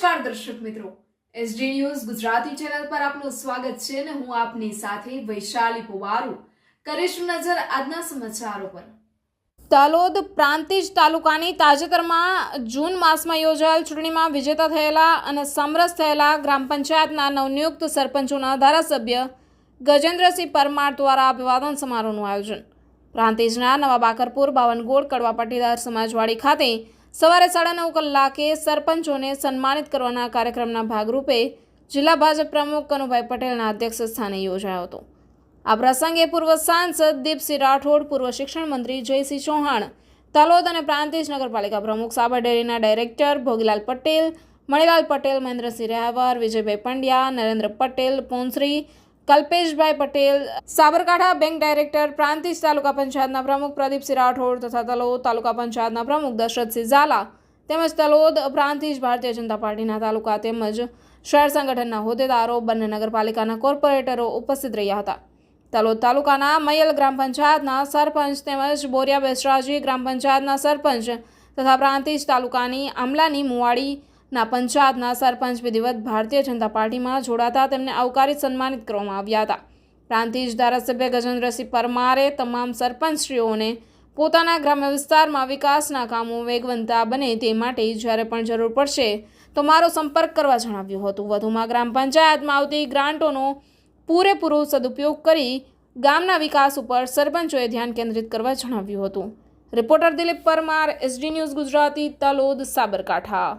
નમસ્કાર દર્શક મિત્રો. એસડી ન્યૂઝ ગુજરાતી ચેનલ પર આપનું સ્વાગત છે અને હું આપની સાથે વૈશાલી પુવારુ. કરીશું નજર આજના સમાચારો પર. તાલોદ પ્રાંતિજ તાલુકાની તાજેતરમાં જૂન માસમાં યોજાયેલ ચૂંટણીમાં વિજેતા થયેલા અને સમરસ થયેલા ગ્રામ પંચાયતના નવનિયુક્ત સરપંચોના ધારાસભ્ય ગજેન્દ્રસિંહ પરમાર દ્વારા અભિવાદન સમારોહનું આયોજન. પ્રાંતિજના નવા બાકરપુર બાવનગોળ કડવા પાટીદાર સમાજવાડી ખાતે સવારે સાડા નવ કલાકે સરપંચોને સન્માનિત કરવાના કાર્યક્રમના ભાગરૂપે જિલ્લા ભાજપ પ્રમુખ કનુભાઈ પટેલના અધ્યક્ષ સ્થાને યોજાયો હતો. આ પ્રસંગે પૂર્વ સાંસદ દીપસિંહ રાઠોડ, પૂર્વ શિક્ષણ મંત્રી જયસિંહ ચૌહાણ તલોદ અને પ્રાંતિજ નગરપાલિકા પ્રમુખ સાબર ડેરીના ડાયરેક્ટર ભોગીલાલ પટેલ, મણિલાલ પટેલ, મહેન્દ્રસિંહ રહેવર, વિજયભાઈ પંડ્યા, નરેન્દ્ર પટેલ પોન્સરી કલ્પેશભાઈ પટેલ, સાબરકાંઠા બેંક ડાયરેક્ટર, પ્રાંતિજ તાલુકા પંચાયતના પ્રમુખ પ્રદીપસિંહ રાઠોડ તથા તલોદ તાલુકા પંચાયતના પ્રમુખ દશરથસિંહ ઝાલા તેમજ તલોદ પ્રાંતિજ ભારતીય જનતા પાર્ટીના તાલુકા તેમજ શહેર સંગઠનના હોદ્દેદારો બંને નગરપાલિકાના કોર્પોરેટરો ઉપસ્થિત રહ્યા હતા. તલોદ તાલુકાના મયલ ગ્રામ પંચાયતના સરપંચ તેમજ બોરિયા બેસરાજી ગ્રામ પંચાયતના સરપંચ તથા પ્રાંતિજ તાલુકાની આમલાની મુવાડીના પંચાયતના સરપંચ વિધિવત ભારતીય જનતા પાર્ટીમાં જોડાતા તેમને આવકારી સન્માનિત કરવામાં આવ્યા હતા. પ્રાંતિજ ધારાસભ્ય ગજેન્દ્રસિંહ પરમારે તમામ સરપંચશ્રીઓને પોતાના ગ્રામ્ય વિસ્તારમાં વિકાસના કામો વેગવંતા બને તે માટે જ્યારે પણ જરૂર પડશે તો મારો સંપર્ક કરવા જણાવ્યું હતું. વધુમાં ગ્રામ પંચાયતમાં આવતી ગ્રાન્ટોનો પૂરેપૂરો સદુપયોગ કરી ગામના વિકાસ ઉપર સરપંચોએ ધ્યાન કેન્દ્રિત કરવા જણાવ્યું હતું. Reporter Dilip Parmar, SD news Gujarati, Talod, Sabarkantha.